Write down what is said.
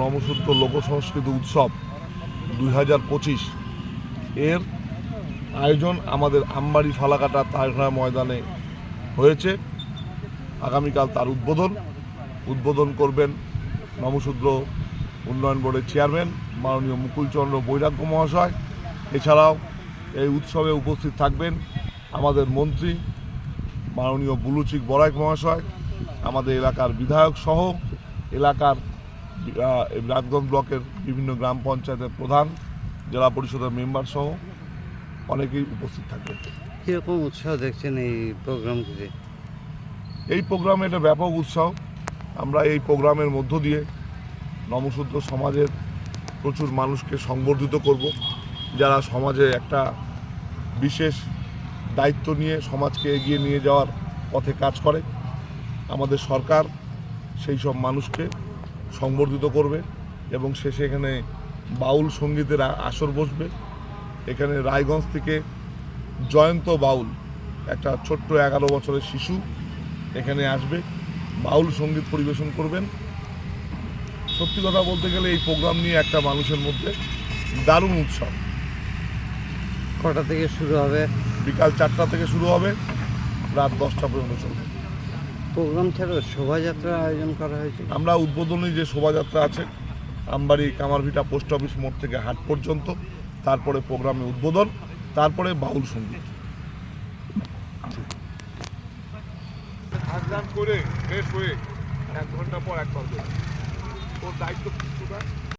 নমসূত্র লোক সংস্কৃতি উৎসব দুই হাজার পঁচিশ। এর আয়োজন আমাদের আমবাড়ি ফালাকাটা তারঘা ময়দানে হয়েছে। আগামীকাল তার উদ্বোধন। উদ্বোধন করবেন নমশূদ্র উন্নয়ন বোর্ডের চেয়ারম্যান মাননীয় মুকুলচন্দ্র বৈরাগ্য মহাশয়। এছাড়াও এই উৎসবে উপস্থিত থাকবেন আমাদের মন্ত্রী মাননীয় বুলুচিক বরাক মহাশয়, আমাদের এলাকার বিধায়ক সহ এলাকার রাজগঞ্জ ব্লকের বিভিন্ন গ্রাম পঞ্চায়েতের প্রধান জেলা পরিষদের মেম্বার সহ অনেকেই উপস্থিত থাকবেন কীরকম উৎসাহ দেখছেন এই প্রোগ্রামটিতে এই প্রোগ্রামে এটা ব্যাপক উৎসাহ। আমরা এই প্রোগ্রামের মধ্য দিয়ে নমশূদ্র সমাজের প্রচুর মানুষকে সংবর্ধিত করব যারা সমাজে একটা বিশেষ দায়িত্ব নিয়ে সমাজকে এগিয়ে নিয়ে যাওয়ার পথে কাজ করে। আমাদের সরকার সেই সব মানুষকে সংবর্ধিত করবে এবং শেষে এখানে বাউল সঙ্গীতের আসর বসবে। এখানে রায়গঞ্জ থেকে জয়ন্ত বাউল একটা ছোট্ট এগারো বছরের শিশু এখানে আসবে। বাউল সংগীত পরিবেশন করবেন। সত্যি কথা বলতে গেলে এই প্রোগ্রাম নিয়ে একটা মানুষের মধ্যে দারুণ উৎসব কটা থেকে শুরু হবে? বিকাল চারটা থেকে শুরু হবে রাত দশটা পর্যন্ত চলবে। প্রোগ্রাম ছাড়াও শোভাযাত্রার আয়োজন করা হয়েছে। আমরা উদ্বোধনী যে শোভাযাত্রা আছে আমবাড়ি কামারভিটা পোস্ট অফিস মোড় থেকে হাট পর্যন্ত তারপরে প্রোগ্রামে উদ্বোধন তারপরে বাউল সংগীত। করে ফ্রেশ হয়ে এক ঘণ্টা পর এক ঘণ্টা ওর দায়িত্ব কিছুটা